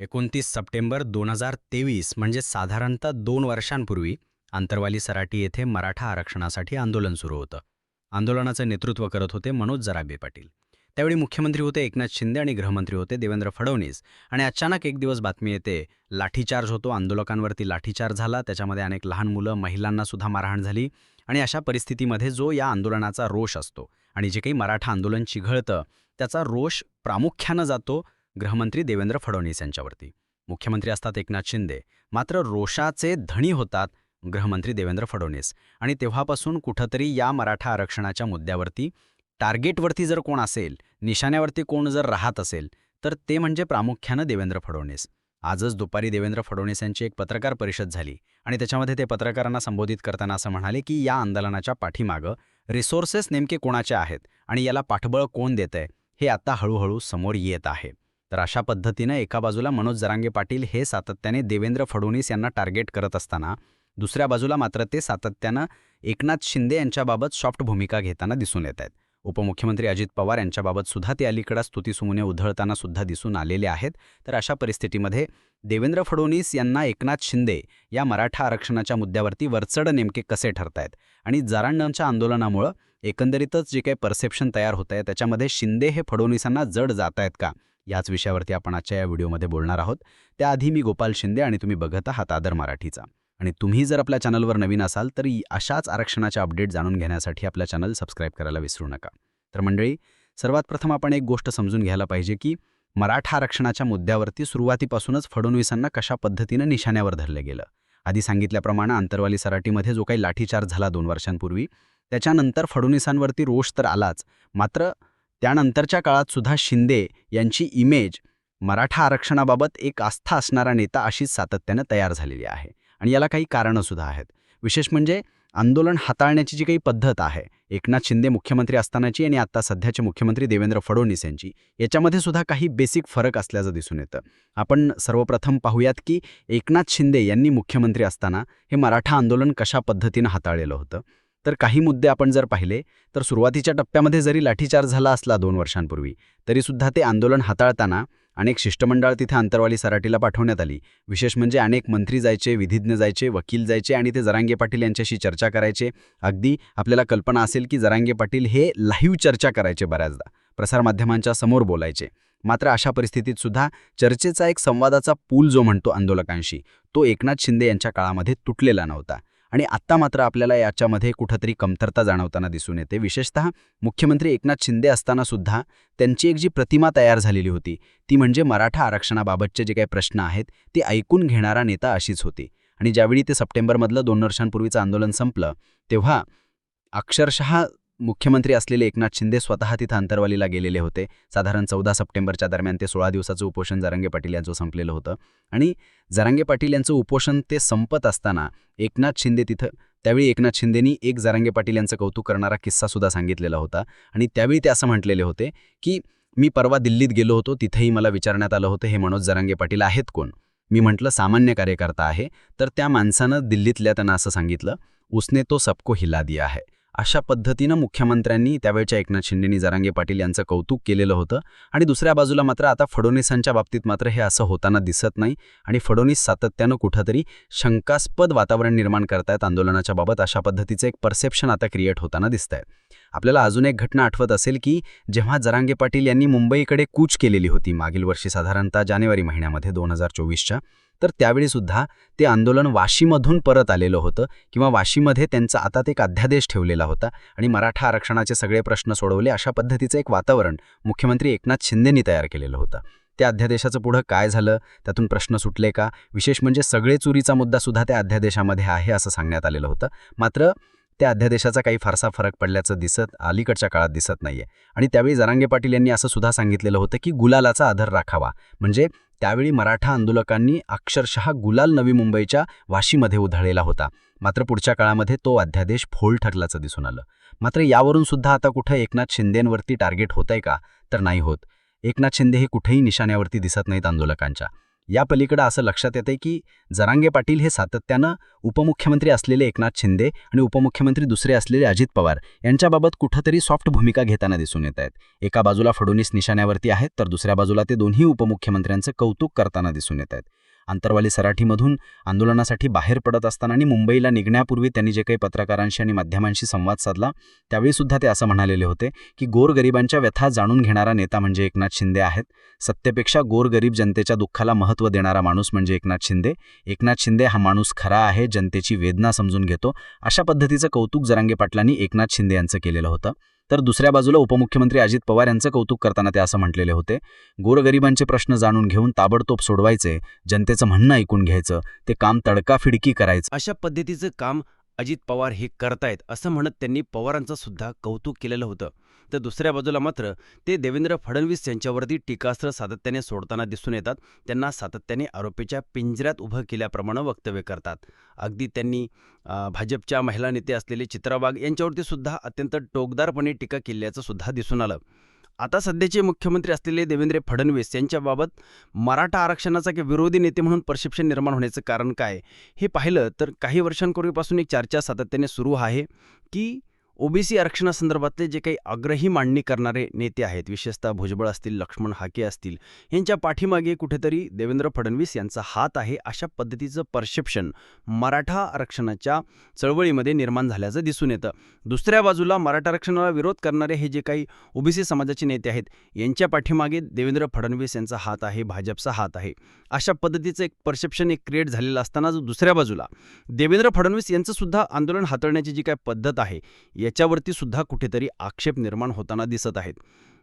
एकोणतीस सप्टेंबर दोन हजार तेवीस म्हणजे साधारणतः दोन वर्षांपूर्वी आंतरवाली सराटी येथे मराठा आरक्षणासाठी आंदोलन सुरू होतं. आंदोलनाचं नेतृत्व करत होते मनोज जराबे पाटील. त्यावेळी मुख्यमंत्री होते एकनाथ शिंदे आणि गृहमंत्री होते देवेंद्र फडणवीस. आणि अचानक एक दिवस बातमी येते लाठीचार्ज होतो आंदोलकांवरती लाठीचार्ज झाला त्याच्यामध्ये अनेक लहान मुलं महिलांना सुद्धा मारहाण झाली. आणि अशा परिस्थितीमध्ये जो या आंदोलनाचा रोष असतो आणि जे काही मराठा आंदोलन चिघळतं त्याचा रोष प्रामुख्यानं जातो गृहमंत्री देवेंद्र फडणवीस यांच्यावरती. मुख्यमंत्री असतात एकनाथ शिंदे. मात्र रोषाचे धणी होतात गृहमंत्री देवेंद्र फडणवीस. आणि तेव्हापासून कुठंतरी या मराठा आरक्षणाच्या मुद्द्यावरती टार्गेटवरती जर कोण असेल निशाण्यावरती कोण जर राहत असेल तर ते म्हणजे प्रामुख्यानं देवेंद्र फडणवीस. आजच दुपारी देवेंद्र फडणवीस यांची एक पत्रकार परिषद झाली. आणि त्याच्यामध्ये ते पत्रकारांना संबोधित करताना असं म्हणाले की या आंदोलनाच्या पाठीमागं रिसोर्सेस नेमके कोणाचे आहेत? आणि याला पाठबळ कोण देतंय? हे आता हळूहळू समोर येत आहे. तर अशा पद्धतीनं एका बाजूला मनोज जरांगे पाटील हे सातत्याने देवेंद्र फडणवीस यांना टार्गेट करत असताना दुसऱ्या बाजूला मात्र ते सातत्यानं एकनाथ शिंदे यांच्याबाबत सॉफ्ट भूमिका घेताना दिसून येत आहेत. उपमुख्यमंत्री अजित पवार यांच्याबाबत सुद्धा ते अलीकडं स्तुतीसुमुने उधळताना सुद्धा दिसून आलेले आहेत. तर अशा परिस्थितीमध्ये देवेंद्र फडणवीस यांना एकनाथ शिंदे या मराठा आरक्षणाच्या मुद्द्यावरती वरचढ नेमके कसे ठरतायत? आणि जरांडांच्या आंदोलनामुळं एकंदरीतच जे काही परसेप्शन तयार होत आहे त्याच्यामध्ये शिंदे हे फडणवीसांना जड जात आहेत का? याच विषयावरती आपण आजच्या या व्हिडिओमध्ये बोलणार आहोत. त्याआधी मी गोपाल शिंदे आणि तुम्ही बघत आहात आदर मराठीचा. आणि तुम्ही जर आपल्या चॅनलवर नवीन असाल तर अशाच आरक्षणाच्या अपडेट जाणून घेण्यासाठी आपल्या चॅनल सबस्क्राईब करायला विसरू नका. तर मंडळी सर्वात प्रथम आपण एक गोष्ट समजून घ्यायला पाहिजे की मराठा आरक्षणाच्या मुद्द्यावरती सुरुवातीपासूनच फडणवीसांना कशा पद्धतीनं निशाण्यावर धरलं गेलं. आधी सांगितल्याप्रमाणे आंतरवाली सराटीमध्ये जो काही लाठीचार्ज झाला दोन वर्षांपूर्वी त्याच्यानंतर फडणवीसांवरती रोष तर आलाच मात्र त्यानंतरच्या काळात सुद्धा शिंदे यांची इमेज मराठा आरक्षणाबाबत एक आस्था असणारा नेता अशीच सातत्यानं तयार झालेली आहे. आणि याला काही कारणंसुद्धा आहेत. विशेष म्हणजे आंदोलन हाताळण्याची जी काही पद्धत आहे एकनाथ शिंदे मुख्यमंत्री असतानाची आणि आता सध्याचे मुख्यमंत्री देवेंद्र फडणवीस यांची याच्यामध्ये सुद्धा काही बेसिक फरक असल्याचं दिसून येतं. आपण सर्वप्रथम पाहूयात की एकनाथ शिंदे यांनी मुख्यमंत्री असताना हे मराठा आंदोलन कशा पद्धतीनं हाताळलेलं होतं? तर काही मुद्दे आपण जर पाहिले तर सुरुवातीच्या टप्प्यामध्ये जरी लाठीचार्ज झाला असला दोन वर्षांपूर्वी तरीसुद्धा ते आंदोलन हाताळताना अनेक शिष्टमंडळ तिथे अंतरवाली सराटीला पाठवण्यात आली. विशेष म्हणजे अनेक मंत्री जायचे विधिज्ञ जायचे वकील जायचे आणि ते जरांगे पाटील यांच्याशी चर्चा करायचे. अगदी आपल्याला कल्पना असेल की जरांगे पाटील हे लाईव्ह चर्चा करायचे बऱ्याचदा प्रसारमाध्यमांच्या समोर बोलायचे. मात्र अशा परिस्थितीत सुद्धा चर्चेचा एक संवादाचा पूल जो म्हणतो आंदोलकांशी तो एकनाथ शिंदे यांच्या काळामध्ये तुटलेला नव्हता. आणि आत्ता मात्र आपल्याला याच्यामध्ये कुठंतरी कमतरता जाणवताना दिसून येते. विशेषतः मुख्यमंत्री एकनाथ शिंदे असताना सुद्धा त्यांची एक जी प्रतिमा तयार झालेली होती ती म्हणजे मराठा आरक्षणाबाबतचे जे काही प्रश्न आहेत ते ऐकून घेणारा नेता अशीच होती. आणि ज्यावेळी ते सप्टेंबरमधलं दोन वर्षांपूर्वीचं आंदोलन संपलं तेव्हा अक्षरशः मुख्यमंत्री असलेले एकनाथ शिंदे स्वतः तिथं अंतरवालीला गेलेले होते. साधारण चौदा सप्टेंबरच्या दरम्यान ते सोळा दिवसाचं उपोषण जरांगे पाटील यांचं संपलेलं होतं. आणि जरांगे पाटील यांचं उपोषण ते संपत असताना एकनाथ शिंदे तिथं त्यावेळी एकनाथ शिंदेनी एक जरांगे पाटील यांचं कौतुक करणारा किस्सासुद्धा सांगितलेला होता. आणि त्यावेळी ते असं म्हटलेले होते की मी परवा दिल्लीत गेलो होतो तिथेही मला विचारण्यात आलं होतं हे मनोज जरांगे पाटील आहेत कोण? मी म्हटलं सामान्य कार्यकर्ता आहे तर त्या माणसानं दिल्लीतल्या त्यांना असं सांगितलं उसने तो सबको हिला दिया है. अशा पद्धतीनं मुख्यमंत्र्यांनी त्यावेळच्या एकनाथ शिंदेनी जरांगे पाटील यांचं कौतुक केलेलं होतं. आणि दुसऱ्या बाजूला मात्र आता फडणवीसांच्या बाबतीत मात्र हे असं होताना दिसत नाही. आणि फडणवीस सातत्यानं कुठंतरी शंकास्पद वातावरण निर्माण करतायत आंदोलनाच्या बाबत अशा पद्धतीचं एक परसेप्शन आता क्रिएट होताना दिसत आहे आपल्याला अजून एक घटना आठवत असेल की जेव्हा जरांगे पाटील यांनी मुंबईकडे कूच केलेली होती मागील वर्षी साधारणतः जानेवारी महिन्यामध्ये दोन हजार चोवीसच्या तर त्यावेळीसुद्धा ते आंदोलन वाशीमधून परत आलेलं होतं किंवा वाशीमध्ये त्यांचा आता एक अध्यादेश ठेवलेला होता आणि मराठा आरक्षणाचे सगळे प्रश्न सोडवले अशा पद्धतीचं एक वातावरण मुख्यमंत्री एकनाथ शिंदेनी तयार केलेलं होतं. त्या अध्यादेशाचं पुढं काय झालं? त्यातून प्रश्न सुटले का? विशेष म्हणजे सगळे चोरीचा मुद्दासुद्धा त्या अध्यादेशामध्ये आहे असं सांगण्यात आलेलं होतं. मात्र त्या अध्यादेशाचा काही फारसा फरक पडल्याचं दिसत अलीकडच्या काळात दिसत नाहीये. आणि त्यावेळी जरांगे पाटील यांनी असं सुद्धा सांगितलेलं होतं की गुलालाचा आधार राखावा. म्हणजे त्यावेळी मराठा आंदोलकांनी अक्षरशः गुलाल नवी मुंबईच्या वाशीमध्ये उधळलेला होता. मात्र पुढच्या काळामध्ये तो अध्यादेश फोल ठरल्याचं दिसून आलं. मात्र यावरून सुद्धा आता कुठं एकनाथ शिंदेंवरती टार्गेट होत आहे का? तर नाही होत. एकनाथ शिंदे हे कुठेही निशाण्यावरती दिसत नाहीत आंदोलकांच्या. या पलीकडं असं लक्षात येते की जरांगे पाटील हे सातत्यानं उपमुख्यमंत्री असलेले एकनाथ शिंदे आणि उपमुख्यमंत्री दुसरे असलेले अजित पवार यांच्याबाबत कुठंतरी सॉफ्ट भूमिका घेताना दिसून येत आहेत. एका बाजूला फडणवीस निशाण्यावरती आहेत तर दुसऱ्या बाजूला ते दोन्ही उपमुख्यमंत्र्यांचं कौतुक करताना दिसून येत आहेत. आंतरवाली सराठीमधून आंदोलनासाठी बाहेर पडत असताना आणि मुंबईला निघण्यापूर्वी त्यांनी जे काही पत्रकारांशी आणि माध्यमांशी संवाद साधला त्यावेळी सुद्धा ते असं म्हणालेले होते की गोरगरिबांच्या व्यथा जाणून घेणारा नेता म्हणजे एकनाथ शिंदे आहेत. सत्तेपेक्षा गोरगरीब जनतेच्या दुःखाला महत्त्व देणारा माणूस म्हणजे एकनाथ शिंदे. एकनाथ शिंदे हा माणूस खरा आहे जनतेची वेदना समजून घेतो. अशा पद्धतीचं कौतुक जरांगे पाटलांनी एकनाथ शिंदे यांचं केलेलं होतं. तर दुसऱ्या बाजूला उपमुख्यमंत्री अजित पवार यांचं कौतुक करताना ते असं म्हटलेले होते गोरगरिबांचे प्रश्न जाणून घेऊन ताबडतोब सोडवायचे जनतेचं म्हणणं ऐकून घ्यायचं ते काम तडकाफिडकी करायचं. अशा पद्धतीचं काम अजित पवार हे करतायत असं म्हणत त्यांनी पवारांचं सुद्धा कौतुक केलेलं होतं. तर दुसऱ्या बाजूला मात्र ते देवेंद्र फडणवीस यांच्यावरती टीकास्त्र सातत्याने सोडताना दिसून येतात. त्यांना सातत्याने आरोपीच्या पिंजऱ्यात उभं केल्याप्रमाणे वक्तव्य करतात. अगदी त्यांनी भाजपच्या महिला नेते असलेले चित्राबाग यांच्यावरती सुद्धा अत्यंत टोकदारपणे टीका केल्याचं सुद्धा दिसून आलं. आता सध्याचे मुख्यमंत्री असलेले देवेंद्र फडणवीस यांच्याबाबत मराठा आरक्षणाचा किंवा विरोधी नेते म्हणून परसेप्शन निर्माण होण्याचं कारण काय हे पाहिलं तर काही वर्षांपूर्वीपासून एक चर्चा सातत्याने सुरू आहे की ओबीसी आरक्षणासंदर्भातले जे काही आग्रही मांडणी करणारे नेते आहेत विशेषतः भुजबळ असतील लक्ष्मण हाके असतील यांच्या पाठीमागे कुठेतरी देवेंद्र फडणवीस यांचा हात आहे अशा पद्धतीचं परसेप्शन मराठा आरक्षणाच्या चळवळीमध्ये निर्माण झाल्याचं दिसून येतं. दुसऱ्या बाजूला मराठा आरक्षणाला विरोध करणारे हे जे काही ओबीसी समाजाचे नेते आहेत यांच्या पाठीमागे देवेंद्र फडणवीस यांचा हात आहे भाजपचा हात आहे. अशा पद्धतीचं एक परसेप्शन एक क्रिएट झालेलं असताना जो दुसऱ्या बाजूला देवेंद्र फडणवीस यांचंसुद्धा आंदोलन हाताळण्याची जी काय पद्धत आहे याच्यावरती सुद्धा कुठेतरी आक्षेप निर्माण होताना दिसत आहेत.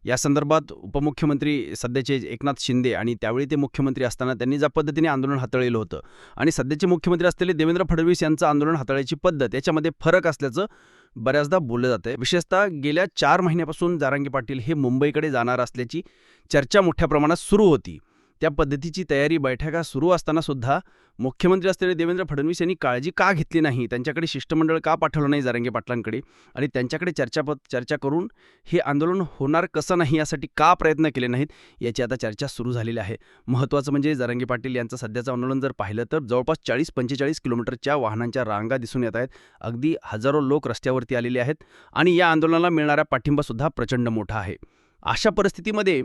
या संदर्भात उपमुख्यमंत्री सध्याचे एकनाथ शिंदे आणि त्यावेळी ते मुख्यमंत्री असताना त्यांनी ज्या पद्धतीने आंदोलन हाताळलेलं होतं आणि सध्याचे मुख्यमंत्री असलेले देवेंद्र फडणवीस यांचं आंदोलन हाताळायची पद्धत याच्यामध्ये फरक असल्याचं बऱ्याचदा बोललं जातं विशेषतः गेल्या चार महिन्यापासून जारांगी पाटील हे मुंबईकडे जाणार असल्याची चर्चा मोठ्या प्रमाणात सुरू होती. त्या पद्धतीची तयारी बैठका सुरू असताना सुद्धा मुख्यमंत्री असलेले देवेंद्र फडणवीस यांनी काळजी का घेतली नाही? त्यांच्याकडे शिष्टमंडळ का पाठवलं नाही जारंगे पाटलांकडे? आणि त्यांच्याकडे चर्चापद चर्चा करून हे आंदोलन होणार कसं नाही यासाठी का प्रयत्न केले नाहीत? याची आता चर्चा सुरू झालेली आहे. महत्त्वाचं म्हणजे जारंगे पाटील यांचं सध्याचं आंदोलन जर पाहिलं तर जवळपास चाळीस पंचेचाळीस किलोमीटरच्या वाहनांच्या रांगा दिसून येत आहेत. अगदी हजारो लोक रस्त्यावरती आलेले आहेत. आणि या आंदोलनाला मिळणारा पाठिंबासुद्धा प्रचंड मोठा आहे. अशा परिस्थितीमध्ये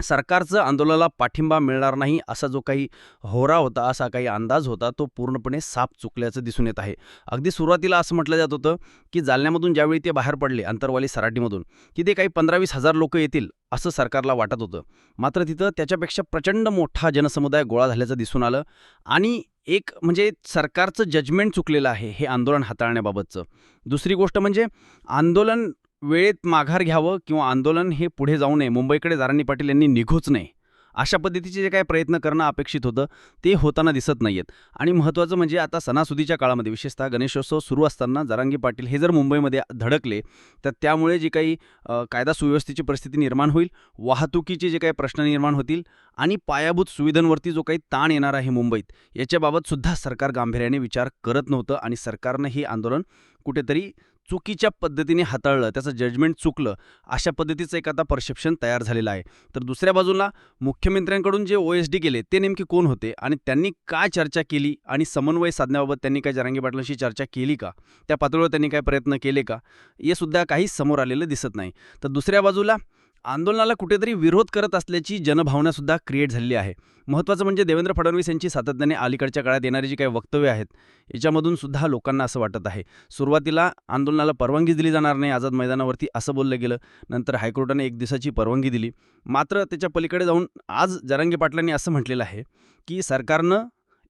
सरकारचं आंदोलनाला पाठिंबा मिळणार नाही असा जो काही होरा होता असा काही अंदाज होता तो पूर्णपणे साफ चुकल्याचं दिसून येत आहे. अगदी सुरुवातीला असं म्हटलं जात होतं की जालन्यामधून ज्यावेळी ते बाहेर पडले अंतरवाली सराटीमधून की ते काही पंधरा वीस हजार लोक येतील असं सरकारला वाटत होतं. मात्र तिथं त्याच्यापेक्षा प्रचंड मोठा जनसमुदाय गोळा झाल्याचं दिसून आलं आणि एक म्हणजे सरकारचं जजमेंट चुकलेलं आहे हे आंदोलन हाताळण्याबाबतचं. दुसरी गोष्ट म्हणजे आंदोलन वेळेत माघार घ्यावं किंवा आंदोलन हे पुढे जाऊ नये. मुंबईकडे जारांनी पाटील यांनी निघूच नये. अशा पद्धतीचे जे काही प्रयत्न करणं अपेक्षित होतं ते होताना दिसत नाही आहेत आणि महत्त्वाचं म्हणजे आता सणासुदीच्या काळामध्ये विशेषतः गणेशोत्सव सुरू असताना जरांगी पाटील हे जर मुंबईमध्ये धडकले तर त्यामुळे जी काही कायदा सुव्यवस्थेची परिस्थिती निर्माण होईल वाहतुकीचे जे काही प्रश्न निर्माण होतील आणि पायाभूत सुविधांवरती जो काही ताण येणार आहे मुंबईत याच्याबाबतसुद्धा सरकार गांभीर्याने विचार करत नव्हतं आणि सरकारनं हे आंदोलन कुठेतरी चुकीच्या पद्धतीने हाताळलं त्याचं जजमेंट चुकलं अशा पद्धतीचं एक आता परसेप्शन तयार झालेलं आहे. तर दुसऱ्या बाजूला मुख्यमंत्र्यांकडून जे ओ एस डी गेले ते नेमके कोण होते आणि त्यांनी काय चर्चा केली आणि समन्वय साधण्याबाबत त्यांनी काय जरांगी पाटलांशी चर्चा केली का? त्या पातळीवर त्यांनी काय प्रयत्न केले का? हे सुद्धा काही समोर आलेलं दिसत नाही. तर दुसऱ्या बाजूला आंदोलनाला कुठेतरी विरोध करत असल्याची जनभावनासुद्धा क्रिएट झालेली आहे. महत्त्वाचं म्हणजे देवेंद्र फडणवीस यांची सातत्याने अलीकडच्या काळात येणारी जी काही वक्तव्य आहेत याच्यामधून सुद्धा लोकांना असं वाटत आहे. सुरुवातीला आंदोलनाला परवानगी दिली जाणार नाही आझाद मैदानावरती असं बोललं गेलं. नंतर हायकोर्टाने एक दिवसाची परवानगी दिली. मात्र त्याच्या पलीकडे जाऊन आज जरांगे पाटलांनी असं म्हटलेलं आहे की सरकारनं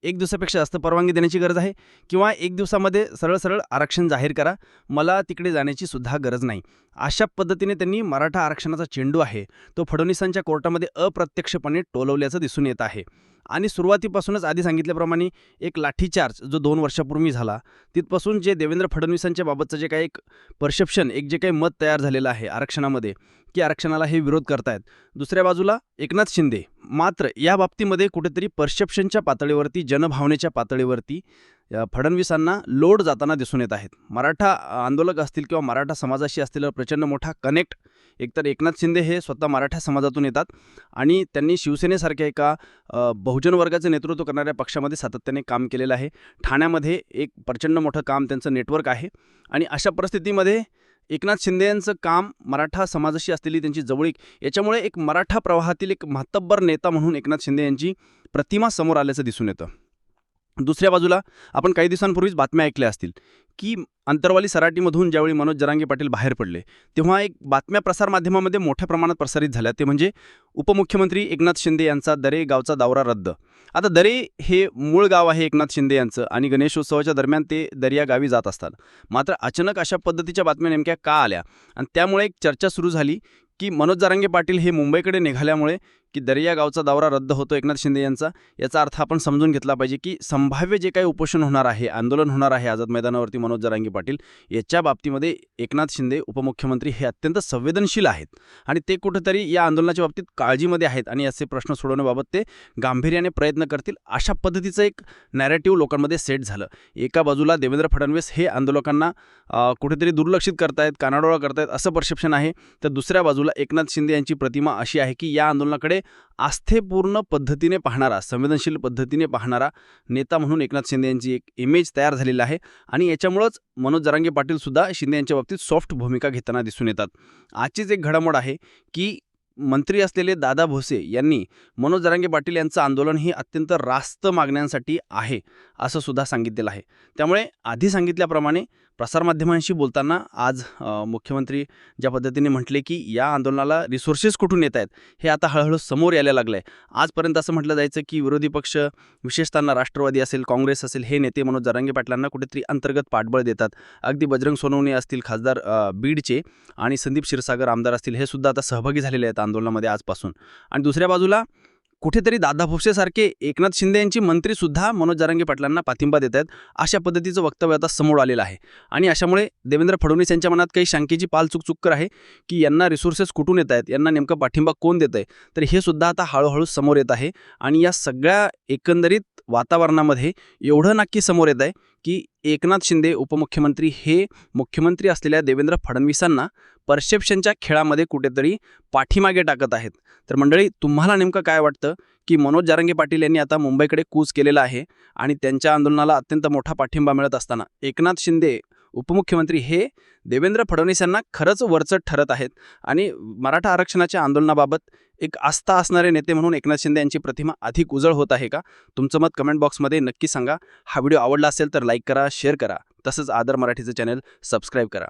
एक दिवसापेक्षा जास्त परवानगी देण्याची गरज आहे किंवा एक दिवसामध्ये सरळ सरळ आरक्षण जाहीर करा. मला तिकडे जाण्याची सुद्धा गरज नाही. अशा पद्धतीने त्यांनी मराठा आरक्षणाचा चेंडू आहे. तो फडणवीसांच्या कोर्टामध्ये अप्रत्यक्षपणे टोलवल्याचं दिसून येत आहे. आणि सुरुवातीपासूनच आधी सांगितल्याप्रमाणे एक लाठीचार्ज जो दोन वर्षापूर्वी झाला तिथपासून जे देवेंद्र फडणवीसांच्या बाबतचं जे काही एक परसेप्शन एक जे काही मत तयार झालेलं आहे आरक्षणामध्ये की आरक्षणाला हे विरोध करतायत. दुसऱ्या बाजूला एकनाथ शिंदे. मात्र या बाबतीमध्ये कुठेतरी परसेप्शनच्या पातळीवरती जनभावनेच्या पातळीवरती फडणवीसांना लोड जाताना दिसून येत आहेत. मराठा आंदोलक असतील किंवा मराठा समाजाशी असलेला प्रचंड मोठा कनेक्ट एकतर एकनाथ शिंदे हे स्वतः मराठा समाजातून येतात आणि त्यांनी शिवसेनेसारख्या एका बहुजन वर्गाचं नेतृत्व करणाऱ्या पक्षामध्ये सातत्याने काम केलेलं आहे. ठाण्यामध्ये एक प्रचंड मोठं काम त्यांचं नेटवर्क आहे आणि अशा परिस्थितीमध्ये एकनाथ शिंदे यांचं काम मराठा समाजाशी असलेली त्यांची जवळीक याच्यामुळे एक मराठा प्रवाहातील एक महत्तब्बर नेता म्हणून एकनाथ शिंदे यांची प्रतिमा समोर आल्याचं दिसून येतं. दुसऱ्या बाजूला आपण काही दिवसांपूर्वीच बातम्या ऐकल्या असतील की अंतरवाली सराटीमधून ज्यावेळी मनोज जरांगे पाटील बाहेर पडले तेव्हा एक बातम्या प्रसारमाध्यमामध्ये मोठ्या प्रमाणात प्रसारित झाल्या. ते म्हणजे उपमुख्यमंत्री एकनाथ शिंदे यांचा दरे गावचा दौरा रद्द. आता दरे हे मूळ गाव आहे एकनाथ शिंदे यांचं आणि गणेशोत्सवाच्या दरम्यान ते दर्या गावी जात असतात. मात्र अचानक अशा पद्धतीच्या बातम्या नेमक्या का आल्या? आणि त्यामुळे एक चर्चा सुरू झाली की मनोज जरांगे पाटील हे मुंबईकडे निघाल्यामुळे की दर्या गावचा दौरा रद्द होतो एकनाथ शिंदे यांचा याचा अर्थ आपण समजून घेतला पाहिजे की संभाव्य जे काही उपोषण होणार आहे आंदोलन होणार आहे आझाद मैदानावरती मनोज जरांगी पाटील याच्या बाबतीमध्ये एकनाथ शिंदे उपमुख्यमंत्री हे अत्यंत संवेदनशील आहेत. आणि ते कुठंतरी या आंदोलनाच्या बाबतीत काळजीमध्ये आहेत आणि असे प्रश्न सोडवण्याबाबत ते गांभीर्याने प्रयत्न करतील अशा पद्धतीचं एक नॅरेटिव्ह लोकांमध्ये सेट झालं. एका बाजूला देवेंद्र फडणवीस हे आंदोलकांना कुठेतरी दुर्लक्षित करतायत कानाडोळा करतायत असं परसेप्शन आहे तर दुसऱ्या बाजूला एकनाथ शिंदे यांची प्रतिमा अशी आहे की या आंदोलनाकडे आस्थेपूर्ण पद्धतीने पाहणारा संवेदनशील पद्धतीने पाहणारा नेता म्हणून एकनाथ शिंदे यांची एक इमेज तयार झालेली आहे. आणि याच्यामुळंच मनोज जरांगे पाटीलसुद्धा शिंदे यांच्या बाबतीत सॉफ्ट भूमिका घेताना दिसून येतात. आजचीच एक घडामोड आहे की मंत्री असलेले दादा भोसे यांनी मनोज जरांगे पाटील यांचं आंदोलन ही अत्यंत रास्त मागण्यांसाठी आहे असं सुद्धा सांगितलेलं आहे. त्यामुळे आधी सांगितल्याप्रमाणे प्रसारमाध्यमांशी बोलताना आज मुख्यमंत्री ज्या पद्धतीने म्हटले की या आंदोलनाला रिसोर्सेस कुठून येत आहेत हे आता हळूहळू समोर यायला लागलं आहे आजपर्यंत असं म्हटलं जायचं की विरोधी पक्ष विशेषतः राष्ट्रवादी असेल काँग्रेस असेल हे नेते मनोज जरांगे पाटलांना कुठेतरी अंतर्गत पाठबळ देतात. अगदी बजरंग सोनवणे असतील खासदार बीडचे आणि संदीप क्षीरसागर आमदार असतील हे सुद्धा आता सहभागी झालेले आहेत आंदोलनामध्ये आजपासून. आणि दुसऱ्या बाजूला कुठेतरी दादा भोसेसारखे एकनाथ शिंदे यांची मंत्रीसुद्धा मनोज जारंगे पाटलांना पाठिंबा देत आहेत अशा पद्धतीचं वक्तव्य आता समोर आलेलं आहे. आणि अशामुळे देवेंद्र फडणवीस यांच्या मनात काही शंकेची पाल चुकचुक्कर आहे की यांना रिसोर्सेस कुठून येत आहेत यांना नेमकं पाठिंबा कोण देत आहे तर हे सुद्धा आता हळूहळू समोर येत आहे. आणि या सगळ्या एकंदरीत वातावरणामध्ये एवढं नक्की समोर येत आहे की एकनाथ शिंदे उपमुख्यमंत्री हे मुख्यमंत्री असलेल्या देवेंद्र फडणवीसांना परसेप्शनच्या खेळामध्ये कुठेतरी पाठीमागे टाकत आहेत. तर मंडळी तुम्हाला नेमकं काय वाटतं की मनोज जारंगे पाटील यांनी आता मुंबईकडे कूच केलेला आहे आणि त्यांच्या आंदोलनाला अत्यंत मोठा पाठिंबा मिळत असताना एकनाथ शिंदे उपमुख्यमंत्री हे देवेंद्र फडणवीस यांना खरंच वरचढ ठरत आहेत. आणि मराठा आरक्षणाच्या आंदोलनाबाबत एक आस्था असणारे नेते म्हणून एकनाथ शिंदे यांची प्रतिमा अधिक उजळ होत आहे का? तुमचं मत कमेंट बॉक्समध्ये नक्की सांगा. हा व्हिडिओ आवडला असेल तर लाईक करा शेअर करा. तसंच आदर मराठीचं चॅनल सबस्क्राईब करा.